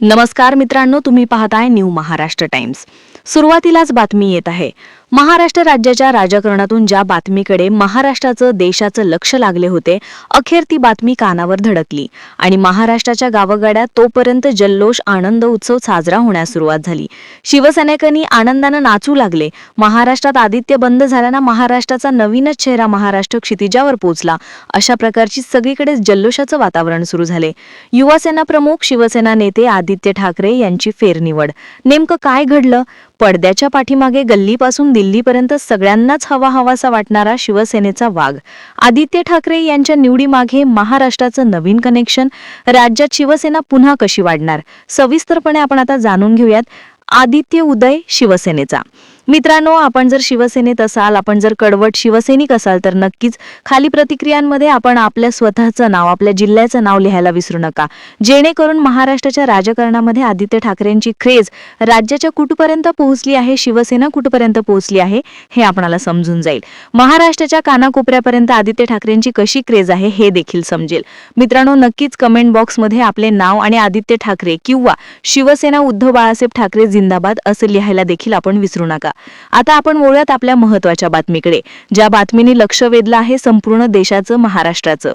नमस्कार मित्रांनो तुम्ही पाहताय न्यू महाराष्ट्र टाइम्स. सुरुवातीलाच बातमी येत आहे. महाराष्ट्र राज्याच्या राजकारणातून ज्या बातमीकडे महाराष्ट्राचं देशाचं लक्ष लागले होते अखेर ती बातमी कानावर धडकली. आणि महाराष्ट्राच्या गावगाड्यात तोपर्यंत जल्लोष आनंद उत्सव साजरा होण्यास सुरुवात झाली. शिवसैनिकांनी आनंदानं नाचू लागले. महाराष्ट्रात आदित्य बंद झाल्यानं महाराष्ट्राचा नवीनच चेहरा महाराष्ट्र क्षितिजावर पोहोचला अशा प्रकारची सगळीकडे जल्लोषाचं वातावरण सुरू झाले. युवासेना प्रमुख शिवसेना नेते आदित्य ठाकरे यांची फेरनिवड. नेमकं काय घडलं? पडद्याच्या पाठीमागे गल्लीपासून दिल्लीपर्यंत सगळ्यांनाच हवा हवासा वाटणारा शिवसेनेचा वाघ. आदित्य ठाकरे यांच्या निवडीमागे महाराष्ट्राचं नवीन कनेक्शन राज्यात शिवसेना पुन्हा कशी वाढणार? सविस्तरपणे आपण आता जाणून घेऊयात. आदित्य उदय शिवसेनेचा. मित्रांनो आपण जर शिवसेनेत असाल आपण जर कडवट शिवसैनिक असाल तर नक्कीच खाली प्रतिक्रियांमध्ये आपण आपल्या स्वतःचं नाव आपल्या जिल्ह्याचं नाव लिहायला विसरू नका. जेणेकरून महाराष्ट्राच्या राजकारणामध्ये आदित्य ठाकरेंची क्रेज राज्याच्या कुठपर्यंत पोहोचली आहे शिवसेना कुठपर्यंत पोहोचली आहे हे आपणाला समजून जाईल. महाराष्ट्राच्या कानाकोपऱ्यापर्यंत आदित्य ठाकरेंची कशी क्रेज आहे हे देखील समजेल. मित्रांनो नक्कीच कमेंट बॉक्समध्ये आपले नाव आणि आदित्य ठाकरे किंवा शिवसेना उद्धव बाळासाहेब ठाकरे जिंदाबाद असं लिहायला देखील आपण विसरू नका. आता आपण वळूयात आपल्या महत्त्वाच्या बातमीकडे. ज्या बातमीने लक्ष वेधलं आहे संपूर्ण देशाचं महाराष्ट्राचं.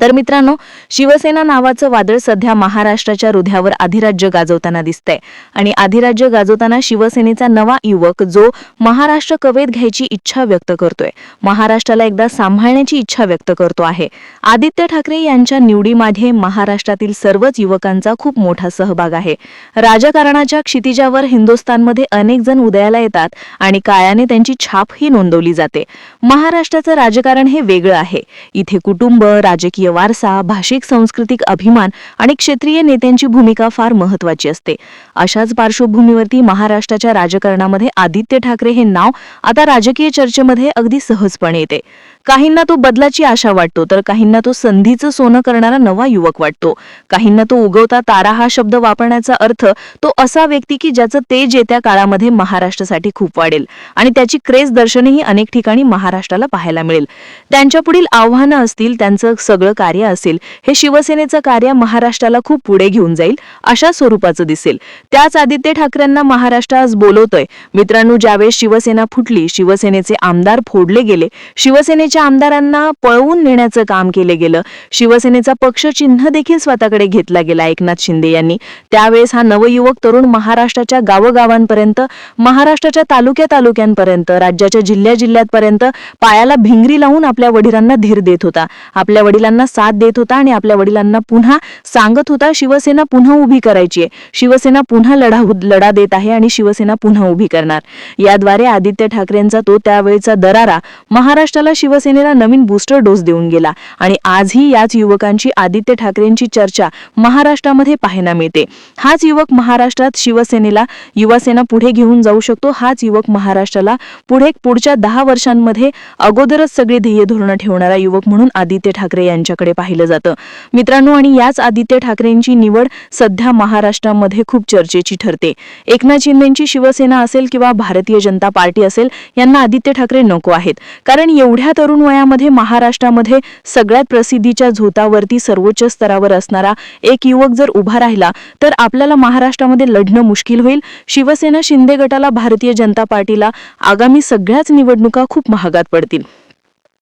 तर मित्रांनो शिवसेना नावाचं वादळ सध्या महाराष्ट्राच्या हृदयावर अधिराज्य गाजवताना दिसतंय. आणि अधिराज्य गाजवताना शिवसेनेचा नवा युवक जो महाराष्ट्र कवेत घ्यायची इच्छा व्यक्त करतोय महाराष्ट्राला एकदा सांभाळण्याची इच्छा व्यक्त करतो आहे. आदित्य ठाकरे यांच्या निवडीमध्ये महाराष्ट्रातील सर्वच युवकांचा खूप मोठा सहभाग आहे. राजकारणाच्या क्षितिजावर हिंदुस्थानमध्ये अनेक जण उदयाला येतात आणि काळाने त्यांची छापही नोंदवली जाते. महाराष्ट्राचं राजकारण हे वेगळं आहे. इथे कुटुंब राजकीय वारसा भाषिक सांस्कृतिक अभिमान आणि क्षेत्रीय नेत्यांची भूमिका फार महत्वाची असते. अशाच पार्श्वभूमीवरती महाराष्ट्राच्या राजकारणामध्ये आदित्य ठाकरे हे नाव आता राजकीय चर्चेमध्ये अगदी सहजपणे येते. काहींना तो बदलाची आशा वाटतो तर काहींना तो संधीचं सोनं करणारा नवा युवक वाटतो. काहींना तो उगवता तारा हा शब्द वापरण्याचा अर्थ तो असा व्यक्ती की ज्याचं तेज येत्या काळामध्ये महाराष्ट्रासाठी खूप वाढेल आणि त्याची क्रेज दर्शनही अनेक ठिकाणी महाराष्ट्राला पाहायला मिळेल. त्यांच्या पुढील आव्हानं असतील त्यांचं सगळं कार्य असेल हे शिवसेनेचं कार्य महाराष्ट्राला खूप पुढे घेऊन जाईल अशा स्वरूपाचं दिसेल. त्याच आदित्य ठाकरेंना महाराष्ट्र आज बोलवतोय. मित्रांनो ज्यावेळेस शिवसेना फुटली शिवसेनेचे आमदार फोडले गेले शिवसेनेच्या आमदारांना पळवून नेण्याचं काम केले गेलं. शिवसेनेचा पक्ष चिन्ह देखील स्वतःकडे घेतला गेला एकनाथ शिंदे यांनी. त्यावेळेस हा नवयुवक तरुण महाराष्ट्राच्या गावोगावांपर्यंत महाराष्ट्राच्या तालुक्या तालुक्यांपर्यंत राज्याच्या जिल्ह्या जिल्ह्यापर्यंत पायाला भिंगरी लावून आपल्या वडिलांना धीर देत होता. आपल्या वडिलांना साथ देत होता आणि आपल्या वडिलांना पुन्हा सांगत होता शिवसेना पुन्हा उभी करायची आहे. शिवसेना पुन्हा लढा लढा देत आहे आणि शिवसेना पुन्हा उभी करणार. याद्वारे आदित्य ठाकरेंचा तो त्यावेळेचा दरारा महाराष्ट्राला शिवसेनेला नवीन बूस्टर डोस देऊन गेला आणि आजही याच युवकांची आदित्य ठाकरेंची चर्चा महाराष्ट्रामध्ये पाहायला मिळते. हाच युवक महाराष्ट्रात शिवसेनेला युवासेना पुढे घेऊन जाऊ शकतो. हाच युवक महाराष्ट्राला पुढे पुढच्या दहा वर्षांमध्ये अगोदरच सगळे ध्येय धोरणं ठेवणारा युवक म्हणून आदित्य ठाकरे यांच्याकडे पाहिलं जातं. मित्रांनो आणि याच आदित्य ठाकरेंची निवड सध्या महाराष्ट्रामध्ये खूप चर्चेची ठरते. एकनाथ शिंदेची शिवसेना असेल किंवा भारतीय जनता पार्टी असेल यांना आदित्य ठाकरे नको आहेत. कारण एवढ्या तरुण वयामध्ये महाराष्ट्रामध्ये सगळ्यात प्रसिद्धीच्या झोतावरती सर्वोच्च स्तरावर असणारा एक युवक जर उभा राहिला तर आपल्याला महाराष्ट्रामध्ये लढणं मुश्किल होईल. शिवसेना शिंदे गटाला भारतीय जनता पार्टीला आगामी सगळ्याच निवडणुका खूप महागात पडतील.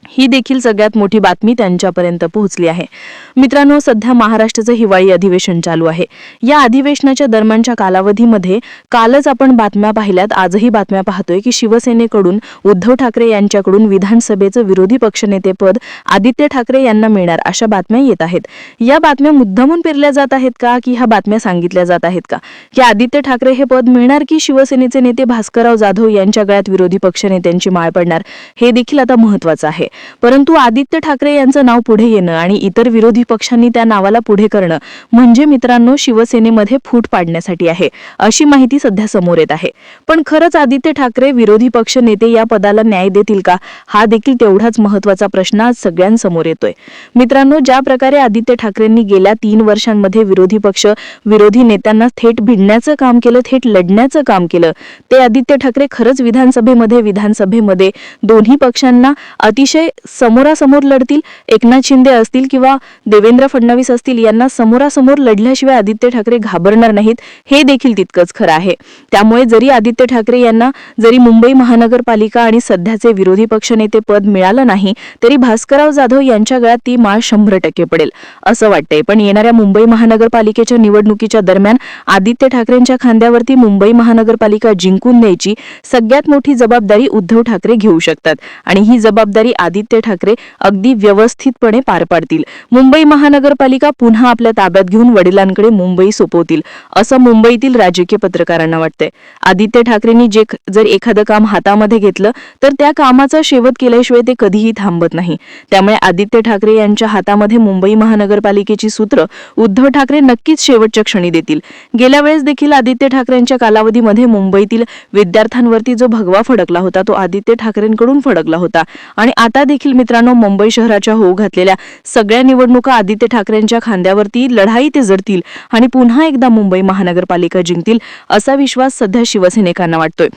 ही देखील सगळ्यात मोठी बातमी त्यांच्यापर्यंत पोहोचली आहे. मित्रांनो सध्या महाराष्ट्राचं हिवाळी अधिवेशन चालू आहे. या अधिवेशनाच्या दरम्यानच्या कालावधीमध्ये कालच आपण बातम्या पाहिल्यात. आजही बातम्या पाहतोय की शिवसेनेकडून उद्धव ठाकरे यांच्याकडून विधानसभेचं विरोधी पक्षनेतेपद आदित्य ठाकरे यांना मिळणार अशा बातम्या येत आहेत. या बातम्या मुद्दामून पेरल्या जात आहेत का? की ह्या बातम्या सांगितल्या जात आहेत का? की आदित्य ठाकरे हे पद मिळणार की शिवसेनेचे नेते भास्करराव जाधव यांच्या गळ्यात विरोधी पक्षनेत्यांची माळ पडणार? हे देखील आता महत्वाचं आहे. परंतु आदित्य ठाकरे यांचं नाव पुढे येणं आणि इतर विरोधी पक्षांनी त्या नावाला पुढे करणं म्हणजे मित्रांनो शिवसेनेमध्ये फूट पाडण्यासाठी आहे अशी माहिती सध्या समोर येत आहे. पण खरंच आदित्य ठाकरे विरोधी पक्ष नेते या पदाला न्याय देतील का? हा देखील तेवढाच महत्त्वाचा प्रश्न आज सगळ्यांसमोर येतोय. मित्रांनो ज्या प्रकारे आदित्य ठाकरेंनी गेल्या तीन वर्षांमध्ये विरोधी पक्ष विरोधी नेत्यांना थेट भिडण्याचं काम केलं थेट लढण्याचं काम केलं ते आदित्य ठाकरे खरंच विधानसभेमध्ये विधानसभेमध्ये दोन्ही पक्षांना अतिशय जे समोरासमोर लढतील एकनाथ शिंदे असतील किंवा देवेंद्र फडणवीस असतील यांना समोरासमोर लढल्याशिवाय आदित्य ठाकरे घाबरणार नाहीत. हे देखील तितकंच खरं आहे. त्यामुळे जरी आदित्य ठाकरे यांना जरी मुंबई महानगरपालिका आणि सध्याचे विरोधी पक्षनेते पद मिळालं नाही तरी भास्करराव जाधव यांच्या गळ्यात ती माळ शंभर टक्के पडेल असं वाटतंय. पण येणाऱ्या मुंबई महानगरपालिकेच्या निवडणुकीच्या दरम्यान आदित्य ठाकरेंच्या खांद्यावरती मुंबई महानगरपालिका जिंकून द्यायची सगळ्यात मोठी जबाबदारी उद्धव ठाकरे घेऊ शकतात. आणि ही जबाबदारी आदित्य ठाकरे अगदी व्यवस्थितपणे पार पाडतील. मुंबई महानगरपालिका पुन्हा आपल्या ताब्यात घेऊन वडिलांकडे मुंबई सोपवतील असं मुंबईतील राजकीय पत्रकारांना वाटतंय. आदित्य ठाकरेंनी जे जर एखादं काम हातामध्ये घेतलं तर त्या कामाचा शेवट केल्याशिवाय ते कधीही थांबत नाही. त्यामुळे आदित्य ठाकरे यांच्या हातामध्ये मुंबई महानगरपालिकेची सूत्र उद्धव ठाकरे नक्कीच शेवटच्या क्षणी देतील. गेल्या वेळेस देखील आदित्य ठाकरेंच्या कालावधीमध्ये मुंबईतील विद्यार्थ्यांवरती जो भगवा फडकला होता तो आदित्य ठाकरेंकडून फडकला होता. आणि आता देखील मित्रांनो मुंबई शहराच्या होऊ घातलेल्या सगळ्या निवडणुका आदित्य ठाकरेंच्या खांद्यावरती लढाई ते जडतील आणि पुन्हा एकदा मुंबई महानगरपालिका जिंकतील असा विश्वास सध्या शिवसैनिकांना वाटतोय.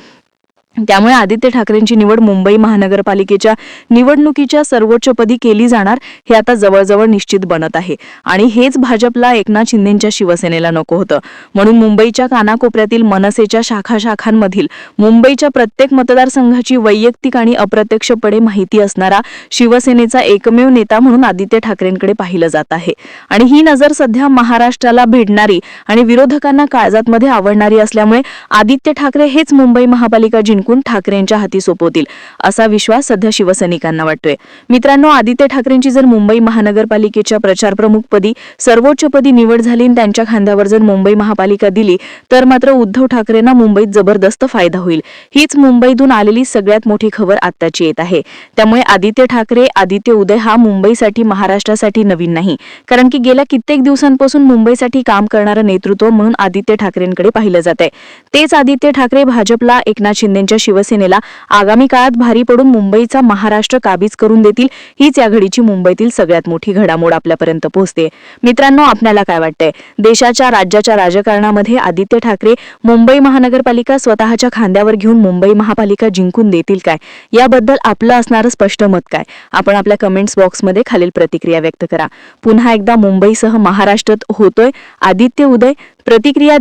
त्यामुळे आदित्य ठाकरेंची निवड मुंबई महानगरपालिकेच्या निवडणुकीच्या सर्वोच्चपदी केली जाणार हे आता जवळजवळ निश्चित बनत आहे. आणि हेच भाजपला एकनाथ शिंदेच्या शिवसेनेला नको होतं. म्हणून मुंबईच्या कानाकोपऱ्यातील मनसेच्या शाखा शाखांमधील मुंबईच्या प्रत्येक मतदारसंघाची वैयक्तिक आणि अप्रत्यक्षपणे माहिती असणारा शिवसेनेचा एकमेव नेता म्हणून आदित्य ठाकरेंकडे पाहिलं जात आहे. आणि ही नजर सध्या महाराष्ट्राला भिडणारी आणि विरोधकांना काळजातमध्ये आवडणारी असल्यामुळे आदित्य ठाकरे हेच मुंबई महापालिका जिंकून ठाकरेंच्या हाती सोपवतील असा विश्वास सध्या शिवसैनिकांना वाटतोय. मित्रांनो आदित्य ठाकरेंची जर मुंबई महानगरपालिकेच्या प्रचारप्रमुखपदी सर्वोच्चपदी निवड झाली त्यांच्या खांद्यावर जर मुंबई महापालिका दिली तर मात्र उद्धव ठाकरेंना मुंबईत जबरदस्त फायदा होईल. हीच मुंबईतून आलेली सगळ्यात मोठी खबर आत्ताची येत आहे. त्यामुळे आदित्य ठाकरे आदित्य उदय हा मुंबईसाठी महाराष्ट्रासाठी नवीन नाही. कारण की गेल्या कित्येक दिवसांपासून मुंबईसाठी काम करणारं नेतृत्व म्हणून आदित्य ठाकरेंकडे पाहिलं जात आहे तेच आदित्य ठाकरे भाजपला एकनाथ शिंदेच्या शिवसेनेला आगामी काळात भारी पडून मुंबईचा महाराष्ट्र काबीज करून देतील हीच या घडीची मुंबईतील सगळ्यात मोठी घडामोड आपल्यापर्यंत पोहोचते. मित्रांनो आपल्याला काय वाटतंय? देशाच्या राज्याच्या राजकारणामध्ये आदित्य ठाकरे मुंबई महानगरपालिका स्वतःच्या खांद्यावर घेऊन मुंबई महापालिका जिंकून देतील काय? याबद्दल आपलं असणारं स्पष्ट मत काय? आपण आपल्या कमेंट्स बॉक्समध्ये खालील प्रतिक्रिया व्यक्त करा. पुन्हा एकदा मुंबईसह महाराष्ट्रात होतोय आदित्य उदय. प्रतिक्रिया